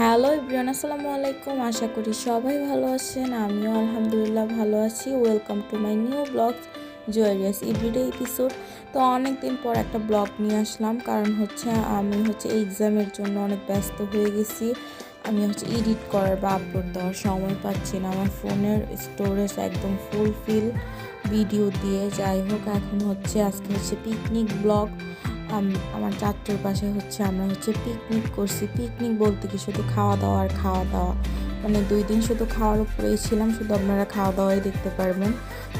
Hello ইব্রিয়ান আসসালামু আলাইকুম। আশা করি সবাই ভালো আছেন। আমিও আলহামদুলিল্লাহ ভালো আছি। Welcome to my new blog জুয়েরিয়াস everyday episode তো অনেক দিন পর একটা ব্লগ নিয়ে আসলাম। কারণ হচ্ছে আমি হচ্ছে এক্সামের জন্য অনেক ব্যস্ত হয়ে গেছি। আমি হচ্ছে এডিট করার বা আপলোড দেওয়ার সময় পাচ্ছি না। আমার ফোনের স্টোরেজ একদম ফুলফিল ভিডিও দিয়ে। যাই হোক, এখন হচ্ছে আজকে হচ্ছে পিকনিক ব্লগ আমার চারটোর পাশে হচ্ছে আমরা হচ্ছে পিকনিক করছি। পিকনিক বলতে কি? শুধু খাওয়া দাওয়া আর খাওয়া দাওয়া। মানে দুই দিন শুধু খাওয়ার উপরেই ছিলাম, শুধু আপনারা খাওয়া দাওয়াই দেখতে পারবেন।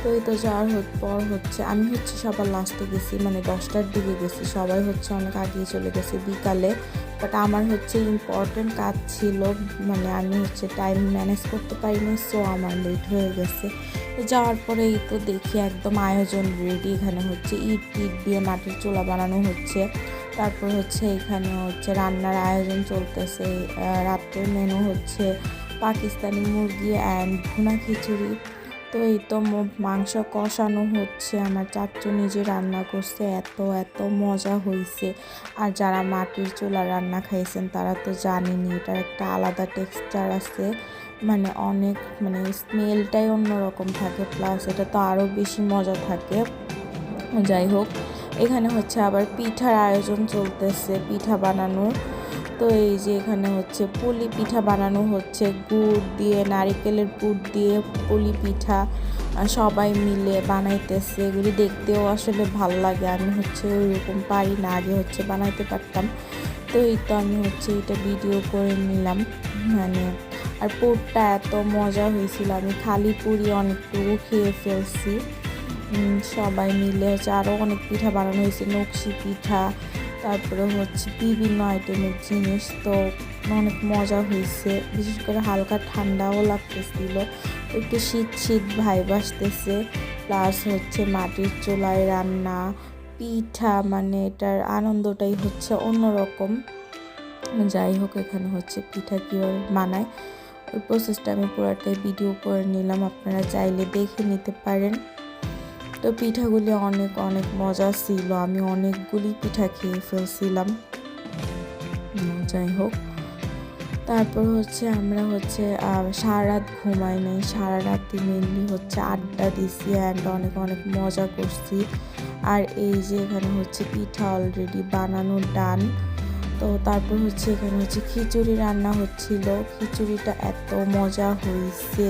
তো এই তো যাওয়ার পর হচ্ছে আমি হচ্ছে সবার লাস্টে গেছি মানে দশটার দিকে গেছি। সবাই হচ্ছে অনেক আগিয়ে চলে গেছে বিকালে। বাট আমার হচ্ছে ইম্পর্টেন্ট কাজ ছিল মানে আমি হচ্ছে টাইম ম্যানেজ করতে পারিনি সো আমার লেট হয়ে গেছে। যাওয়ার পরে এই তো দেখি একদম আয়োজন রেডি এখানে হচ্ছে ইট, টিট দিয়ে মাটির চোলা বানানো হচ্ছে। তারপর হচ্ছে এখানে হচ্ছে রান্নার আয়োজন চলতেছে রাত্রের মেনু হচ্ছে পাকিস্তানি মুরগি অ্যান্ড ভুনা খিচুড়ি। তো এই তো মাংস কষানো হচ্ছে। আমার চাচু নিজে রান্না করছে, এত এত মজা হয়েছে আর যারা মাটির চুলা রান্না খাইছেন, তারা তো জানেনই, এটার একটা আলাদা টেক্সচার আছে। মানে অনেক মানে স্মেলটাই অন্যরকম থাকে প্লাস এটা তো আরও বেশি মজা থাকে। যাই হোক, এখানে হচ্ছে আবার পিঠার আয়োজন চলতেছে, পিঠা বানানোর। তো এই যে এখানে হচ্ছে পুলি পিঠা বানানো হচ্ছে। গুড় দিয়ে, নারিকেলের পুর দিয়ে পুলি পিঠা সবাই মিলে বানাইতেছে। এগুলি দেখতেও আসলে ভালো লাগে। আমি হচ্ছে ওইরকম পারি না, আগে হচ্ছে বানাইতে পারতাম। তো এই তো আমি হচ্ছে এটা ভিডিও করে নিলাম। মানে আর পুরটা এত মজা হয়েছিল। আমি খালি পুরি অনেকটুকু খেয়ে ফেলছি। সবাই মিলে হচ্ছে আরও অনেক পিঠা বানানো হয়েছে। নকশি পিঠা তারপরে হচ্ছে বিভিন্ন আইটেমের জিনিস তো অনেক মজা হয়েছে। বিশেষ করে হালকা ঠান্ডাও লাগতেছিল। একটু শীত শীত ভাইব আসতেছে। প্লাস হচ্ছে মাটির চুলায় রান্না, পিঠা মানে এটার আনন্দটাই হচ্ছে অন্যরকম। যাই হোক, এখানে হচ্ছে পিঠা কীভাবে বানায়, ওই প্রসেসটা আমি পুরোটাই ভিডিও করে নিলাম। আপনারা চাইলে দেখে নিতে পারেন। তো পিঠাগুলি অনেক অনেক মজা ছিল। আমি অনেকগুলি পিঠা খেয়ে ফেলছিলাম। যাই হোক তারপর হচ্ছে আমরা হচ্ছে সারা রাত ঘুমাই নাই। সারা রাতে মেনলি হচ্ছে আড্ডা দিছি অ্যান্ড অনেক অনেক মজা করছি। আর এই যে এখানে হচ্ছে পিঠা অলরেডি বানানো ডান। তো তারপর হচ্ছে এখানে হচ্ছে খিচুড়ি রান্না হচ্ছিল। খিচুড়িটা এত মজা হয়েছে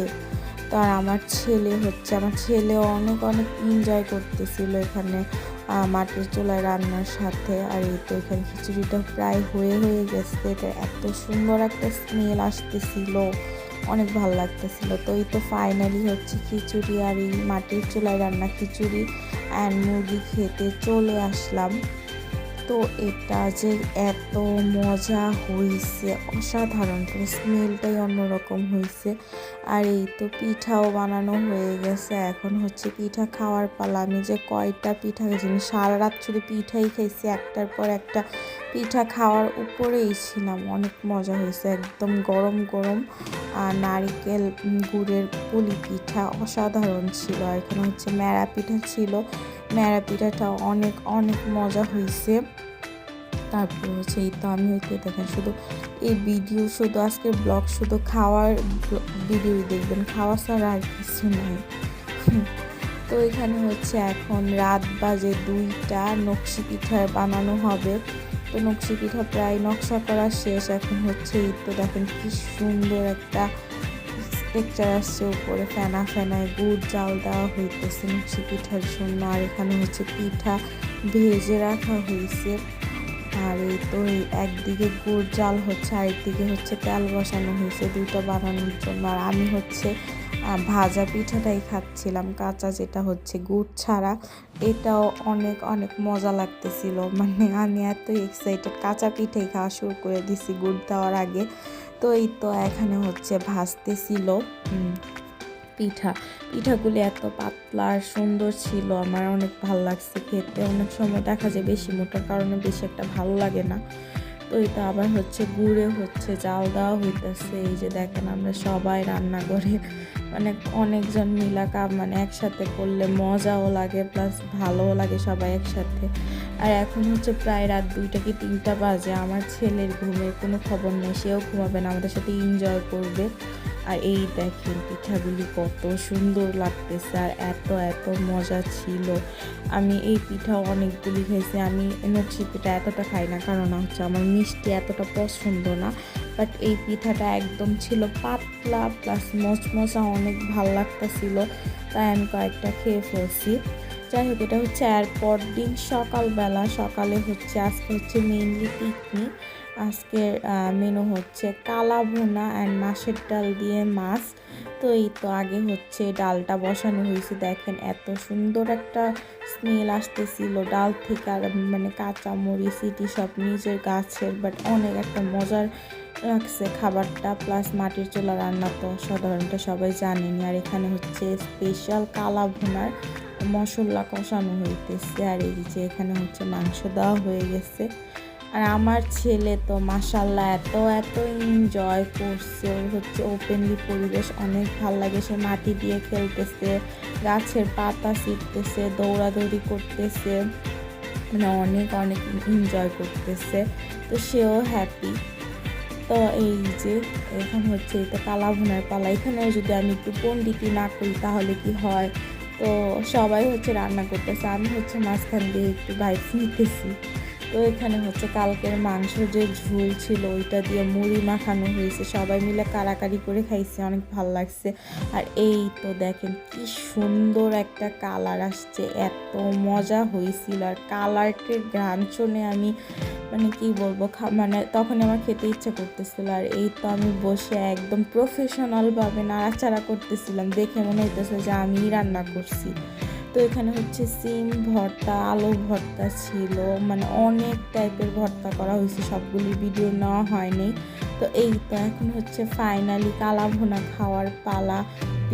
তো আর আমার ছেলে হচ্ছে, আমার ছেলে অনেক অনেক এনজয় করতেছিল এখানে মাটির চুলায় রান্নার সাথে। আর এই তো এখানে খিচুড়িটা প্রায় হয়ে হয়ে গেছে। এটা এত সুন্দর একটা স্মেল আসতেছিল। অনেক ভালো লাগতেছিল। তো এই তো ফাইনালি হচ্ছে খিচুড়ি আর এই মাটির চুলায় রান্না খিচুড়ি অ্যান্ড মুরগি খেতে চলে আসলাম। তো এটা যে এত মজা হয়েছে অসাধারণ স্মেলটাই অন্যরকম হয়েছে আর এই তো পিঠাও বানানো হয়ে গেছে, এখন হচ্ছে পিঠা খাওয়ার পালা। আমি যে কয়টা পিঠা খেয়েছি আমি সারা রাত শুধু পিঠাই খেয়েছি একটার পর একটা পিঠা খাওয়ার উপরেই ছিলাম। অনেক মজা হয়েছে একদম গরম গরম। আর নারিকেল গুড়ের পুলি পিঠা অসাধারণ ছিল। আর এখানে হচ্ছে ম্যাড়া পিঠা ছিল ম্যাড়া পিঠাটা অনেক অনেক মজা হয়েছে তারপর হচ্ছে এই তো আমি হইতে দেখেন, শুধু এই ভিডিও শুধু আজকের ব্লগ শুধু খাওয়ার ভিডিওই দেখবেন, খাওয়া ছাড়া আর কিছু নাই। তো এখানে হচ্ছে এখন রাত বাজে দুইটা, নকশি পিঠা বানানো হবে। তো নকশি পিঠা প্রায় নকশা করা শেষ, এখন হচ্ছে এই তো দেখেন কি সুন্দর একটা টেক্সচার আসছে উপরে, ফেনা ফেনায় গুড় চাল দেওয়া হইতেছে নকশি পিঠার জন্য, আর এখানে হচ্ছে পিঠা ভেজে রাখা হয়েছে আর এই তো একদিকে গুড় জাল হচ্ছে, আর একদিকে হচ্ছে তেল বসানো হয়েছে দুটো বানানোর জন্য। আর আমি হচ্ছে ভাজা পিঠাটাই খাচ্ছিলাম, কাঁচা যেটা হচ্ছে গুড় ছাড়া। এটাও অনেক অনেক মজা লাগতেছিল। মানে আমি এত এক্সাইটেড কাঁচা পিঠাই খাওয়া শুরু করে দিছি গুড় দেওয়ার আগে। তো এই তো এখানে হচ্ছে ভাজতেছিল ছিল পিঠা। পিঠাগুলি এত পাতলা আর সুন্দর ছিল, আমার অনেক ভালো লাগছে খেতে। অনেক সময় দেখা যায় বেশি মোটার কারণে বেশি একটা ভালো লাগে না। তো এটা আবার হচ্ছে গুড়ে হচ্ছে, চাল দেওয়া হইতেছে। এই যে দেখেন আমরা সবাই রান্না করে মানে অনেকজন মিলা কাপ মানে একসাথে করলে মজাও লাগে প্লাস ভালোও লাগে সবাই একসাথে। আর এখন হচ্ছে প্রায় রাত দুইটা কি তিনটা বাজে, আমার ছেলের ঘুমের কোনো খবর নেই, সেও ঘুমাবে না, আমাদের সাথে এনজয় করবে। আর এই দেখেন পিঠাগুলি কত সুন্দর লাগতেছে আর এত এত মজা ছিল। আমি এই পিঠা অনেকগুলি খেয়েছি। আমি নকশি পিঠা এতটা খাই না, কারণ হচ্ছে আমার মিষ্টি এতটা পছন্দ না। বাট এই পিঠাটা একদম ছিল পাতলা প্লাস মচমচা অনেক ভালো লাগতেছিল। তাই আমি কয়েকটা খেয়ে ফেলছি। যাই হোক, এটা হচ্ছে এরপর দিন সকালবেলা। সকালে হচ্ছে, আজকে হচ্ছে মেইনলি পিকনিক। আজকের মেনু হচ্ছে কালা ভুনা অ্যান্ড মাছের ডাল দিয়ে মাছ। তো এই তো আগে হচ্ছে ডালটা বসানো হয়েছে, দেখেন এত সুন্দর একটা স্মেল আসতেছিল। ডাল থেকে আর মানে কাঁচা মরিচ সিটি সব নিজের গাছের বাট অনেক একটা মজার লাগছে খাবারটা। প্লাস মাটির চুলা রান্না তো সাধারণত সবাই জানেনি। আর এখানে হচ্ছে স্পেশাল কালা ভুনার মশলা কষানো হইতেছে। আর এই যে এখানে হচ্ছে মাংস দেওয়া হয়ে গেছে। আর আমার ছেলে তো মাসাল্লাহ এত এত এনজয় করছে। ওর হচ্ছে ওপেনলি পরিবেশ অনেক ভালো লাগে। সে মাটি দিয়ে খেলতেছে, গাছের পাতা ছিটতেছে, দৌড়াদৌড়ি করতেছে। মানে অনেক অনেক এনজয় করতেছে। তো সেও হ্যাপি তো এই যে, এখন হচ্ছে এটা কালা ভুনার পালা। এখানেও যদি আমি একটু পন্ডিতি না করি তাহলে কি হয়? তো সবাই হচ্ছে রান্না করতেছে। আমি হচ্ছে মাঝখান দিয়ে একটু বাইক নিতেছি। তো এখানে হচ্ছে কালকের মাংস যে ঝোল ছিল, ওইটা দিয়ে মুড়ি মাখানো হয়েছে। সবাই মিলে কারাকারি করে খাইছে, অনেক ভালো লাগছে। আর এই তো দেখেন কি সুন্দর একটা কালার আসছে, এত মজা হয়েছিল। আর কালারটির গ্রান শুনে আমি মানে কি বলব মানে তখন আমার খেতে ইচ্ছা করতেছিল। আর এই তো আমি বসে একদম প্রফেশনালভাবে নাড়াচাড়া করতেছিলাম। দেখে মনে হইতেছে যে আমিই রান্না করছি। তো এখানে হচ্ছে সিম ভর্তা, আলু ভর্তা ছিল মানে অনেক টাইপের ভর্তা করা হয়েছে, সবগুলি ভিডিও নেওয়া হয়নি। তো এই তো এখন হচ্ছে ফাইনালি কালা ভুনা খাওয়ার পালা।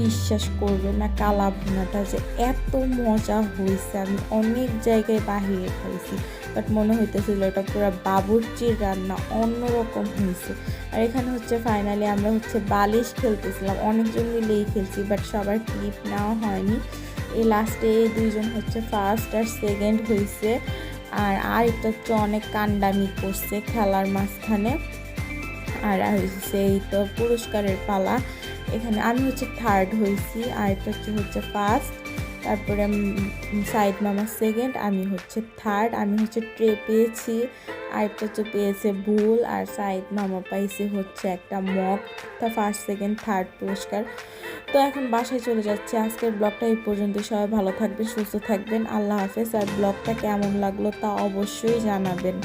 বিশ্বাস করবে না কালা ভুনাটা যে এত মজা হয়েছে, আমি অনেক জায়গায় বাহিরে খাইছি বাট মনে হইতেছিল এটা পুরো বাবুর্চির রান্না অন্যরকম হয়েছে। আর এখানে হচ্ছে ফাইনালি আমরা হচ্ছে বালিশ খেলতেছিলাম, অনেকজন মিলেই খেলছি বাট সবার ক্লিপ নেওয়া হয়নি। এই লাস্টে দুইজন হচ্ছে ফার্স্ট আর সেকেন্ড হয়েছে আর আরেকটা হচ্ছে অনেক কান্ডামি করছে খেলার মাঝখানে। আর হয়েছে এই তো পুরস্কারের পালা। এখানে আমি হচ্ছে থার্ড হয়েছি আর এটা হচ্ছে হচ্ছে ফার্স্ট তারপরে সাইড মামা সেকেন্ড আমি হচ্ছে থার্ড আমি হচ্ছে ট্রে পেয়েছি। আরেকটা হচ্ছে পেয়েছে ভুল আর সাইড মামা পাইছে হচ্ছে একটা মগ তা ফার্স্ট সেকেন্ড থার্ড পুরস্কার। তো এখন বাসায় চলে যাচ্ছে। আজকের ব্লগটা এই পর্যন্ত। সবাই ভালো থাকবেন, সুস্থ থাকবেন। আল্লাহ হাফেজ। আর ব্লগটা কেমন লাগল তা অবশ্যই জানাবেন।